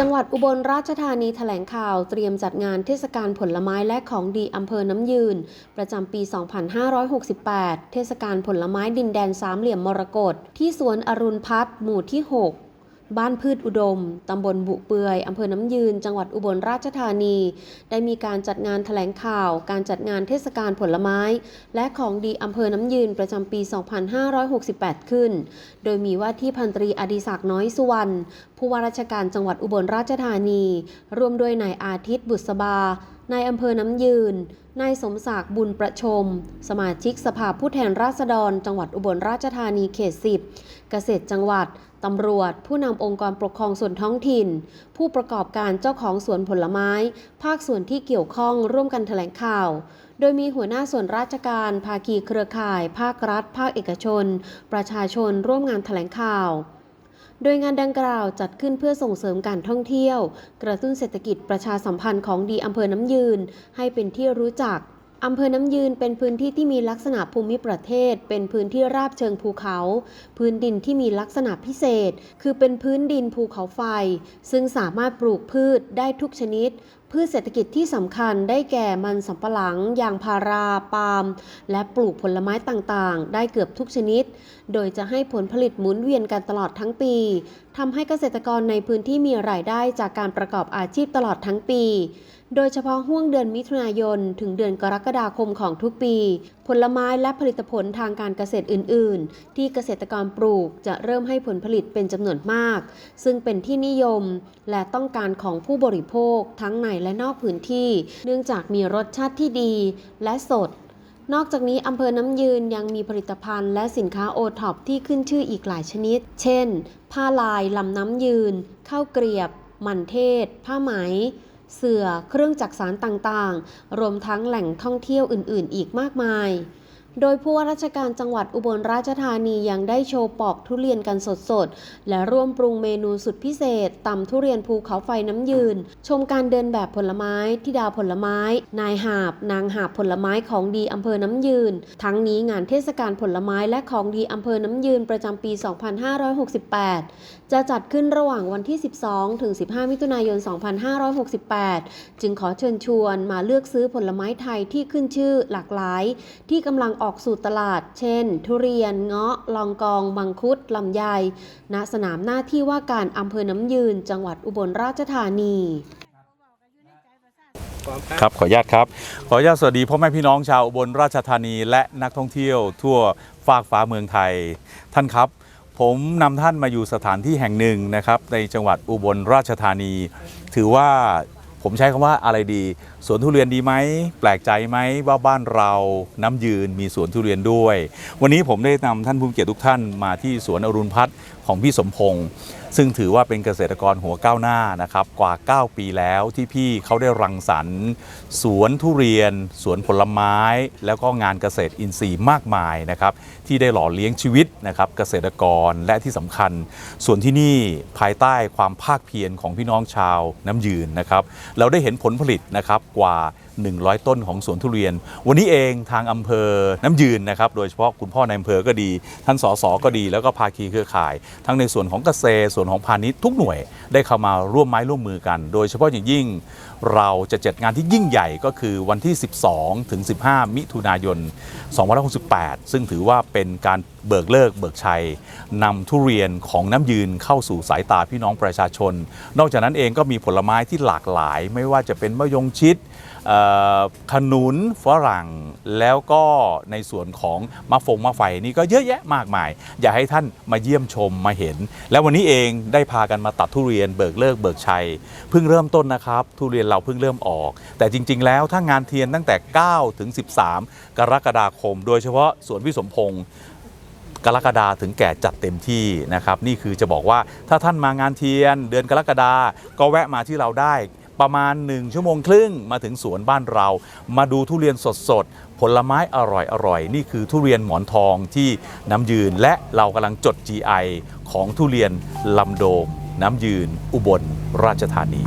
จังหวัดอุบลราชธานีแถลงข่าวเตรียมจัดงานเทศกาลผลไม้และของดีอำเภอน้ำยืน ประจำปี 2568 เทศกาลผลไม้ดินแดนสามเหลี่ยมมรกตที่สวนอรุณพัฒน์หมู่ที่ 6 บ้านพืชอุดม ตำบลบุเปือยอำเภอน้ำยืน จังหวัดอุบลราชธานี ได้มีการจัดงานแถลงข่าว การจัดงานเทศกาลผลไม้ และของดีอำเภอน้ำยืนประจำปี 2568 ขึ้น โดยมีว่าที่พันตรีอดิศักดิ์น้อยสุวรรณ ผู้ว่าราชการจังหวัดอุบลราชธานี ร่วมด้วยนายอาทิตย์บุษบา นายอำเภอน้ำยืน นายสมศักดิ์บุญประชม สมาชิกสภาผู้แทนราษฎร จังหวัดอุบลราชธานีเขต 10 เกษตรจังหวัด ตำรวจ ผู้นำองค์กรปกครองส่วนท้องถิ่น ผู้ประกอบการเจ้าของสวนผลไม้ ภาคส่วนที่เกี่ยวข้องร่วมกันแถลงข่าว โดยมีหัวหน้าส่วนราชการ ภาคีเครือข่าย ภาครัฐ ภาคเอกชน ประชาชนร่วมงานแถลงข่าว โดยงานดังกล่าวจัดขึ้นเพื่อส่งเสริมการท่องเที่ยว กระตุ้นเศรษฐกิจประชาสัมพันธ์ของดีอำเภอน้ำยืน ให้เป็นที่รู้จักอำเภอน้ำยืนเป็นพื้นที่ที่มีลักษณะภูมิประเทศ เป็นพื้นที่ราบเชิงภูเขา พื้นดินที่มีลักษณะพิเศษ คือเป็นพื้นดินภูเขาไฟ ซึ่งสามารถปลูกพืชได้ทุกชนิด พืชเศรษฐกิจที่สำคัญได้แก่มันสำปะหลังยางพาราปาล์มและปลูกผลไม้ต่างๆ ได้เกือบทุกชนิด โดยจะให้ผลผลิตหมุนเวียนกันตลอดทั้งปีทำให้เกษตรกรในพื้นที่มีรายได้จากการประกอบอาชีพตลอดทั้งปี โดยเฉพาะห่วงเดือนมิถุนายน ถึงเดือนกรกฎาคมของทุกปี ผลไม้และผลิตผลทางการเกษตรอื่น ๆ ที่เกษตรกรปลูกจะเริ่มให้ผลผลิตเป็นจำนวนมาก ซึ่งเป็นที่นิยมและต้องการของผู้บริโภคทั้งในและนอกพื้นที่ เนื่องจากมีรสชาติที่ดีและสด นอกจากนี้อำเภอน้ำยืนยังมีผลิตภัณฑ์และสินค้าโอท็อปที่ขึ้นชื่ออีกหลายชนิด เช่น ผ้าลายลำน้ำยืน ข้าวเกรียบ มันเทศ ผ้าไหมเสือ เครื่องจักสารต่างๆ รวมทั้งแหล่งท่องเที่ยวอื่น ๆ อีกมากมาย โดยผู้ว่าราชการจังหวัดอุบลราชธานียังได้โชว์ปอกทุเรียนกันสดๆ และร่วมปรุงเมนูสุดพิเศษตำทุเรียนภูเขาไฟน้ำยืน ชมการเดินแบบผลไม้ที่ดาวผลไม้ นายหาบ นางหาบผลไม้ของดีอำเภอน้ำยืน ทั้งนี้งานเทศกาลผลไม้และของดีอำเภอน้ำยืนประจำปี 2568 จะจัดขึ้นระหว่างวันที่ 12 ถึง 15 มิถุนายน 2568 จึงขอเชิญชวนมาเลือกซื้อผลไม้ไทยที่ขึ้นชื่อหลากหลาย ที่กำลังออกสู่ตลาด เช่น ทุเรียน เงาะ ลองกอง มังคุด ลำไย ณ สนามหน้าที่ว่าการอำเภอน้ำยืน จังหวัดอุบลราชธานีครับขออนุญาตครับ ขออนุญาตสวัสดีพ่อแม่พี่น้องชาวอุบลราชธานีและนักท่องเที่ยวทั่วฟากฟ้าเมืองไทย ท่านครับ ผมนำท่านมาอยู่สถานที่แห่งหนึ่งนะครับ ในจังหวัดอุบลราชธานี ถือว่า ผมใช้คำว่าอะไรดี สวนทุเรียนดีไหมแปลกใจไหมว่าบ้านเราน้ำยืนมีสวนทุเรียนด้วย วันนี้ผมได้นำท่านผู้มีเกียรติทุกท่านมาที่สวนอรุณพัฒน์ ของพี่สมพงศ์ซึ่งถือว่าเป็นเกษตรกรหัวก้าวหน้านะครับกว่า 9 ปีแล้วที่พี่เขาได้รังสรรค์ สวนทุเรียน สวนผลไม้ แล้วก็งานเกษตรอินทรีย์มากมายนะครับที่ได้หล่อเลี้ยงชีวิตนะครับเกษตรกรและที่สำคัญ ส่วนที่นี่ภายใต้ความภาคเพียรของพี่น้องชาวน้ำยืนนะครับเราได้เห็นผลผลิตนะครับกว่า 100 ต้นของสวนทุเรียน วันนี้เองทางอำเภอน้ำยืนนะครับ โดยเฉพาะคุณพ่อในอำเภอก็ดี ท่านสสก็ดี แล้วก็ภาคีเครือข่าย ทั้งในส่วนของเกษตรส่วนของพาณิชย์ทุกหน่วยได้เข้ามาร่วมไม้ร่วมมือกัน โดยเฉพาะอย่างยิ่งเราจะจัดงานที่ยิ่งใหญ่ก็คือวันที่ 12 ถึง 15 มิถุนายน 2568 ซึ่งถือว่าเป็นการเบิกเลิกเบิกชัยนำทุเรียนของน้ำยืนเข้าสู่สายตาพี่น้องประชาชน นอกจากนั้นเองก็มีผลไม้ที่หลากหลาย ไม่ว่าจะเป็นมะยงชิดเขนุนฝรั่งแล้วก็ในส่วนของมะฟงมะไฟนี่ก็เยอะแยะมากมาย อยากให้ท่านมาเยี่ยมชมมาเห็น แล้ววันนี้เองได้พากันมาตัดทุเรียนเบิกเลิกเบิกชัยเพิ่งเริ่มต้นนะครับ ทุเรียนเราเพิ่งเริ่มออก แต่จริง ๆ แล้วถ้างานเทียนตั้งแต่ 9 ถึง 13 กรกฎาคม โดยเฉพาะสวนพี่สมพงษ์กรกฎาถึงแก่จัดเต็มที่นะครับ นี่คือจะบอกว่าถ้าท่านมางานเทียนเดือนกรกฎาก็แวะมาที่เราได้ ประมาณ 1 ชั่วโมงครึ่งมาถึงสวนบ้านเรา มาดูทุเรียนสดๆ ผลไม้อร่อยๆ นี่คือทุเรียนหมอนทองที่น้ำยืนและเรากำลังจด GI ของทุเรียนลำโดม น้ำยืน อุบลราชธานี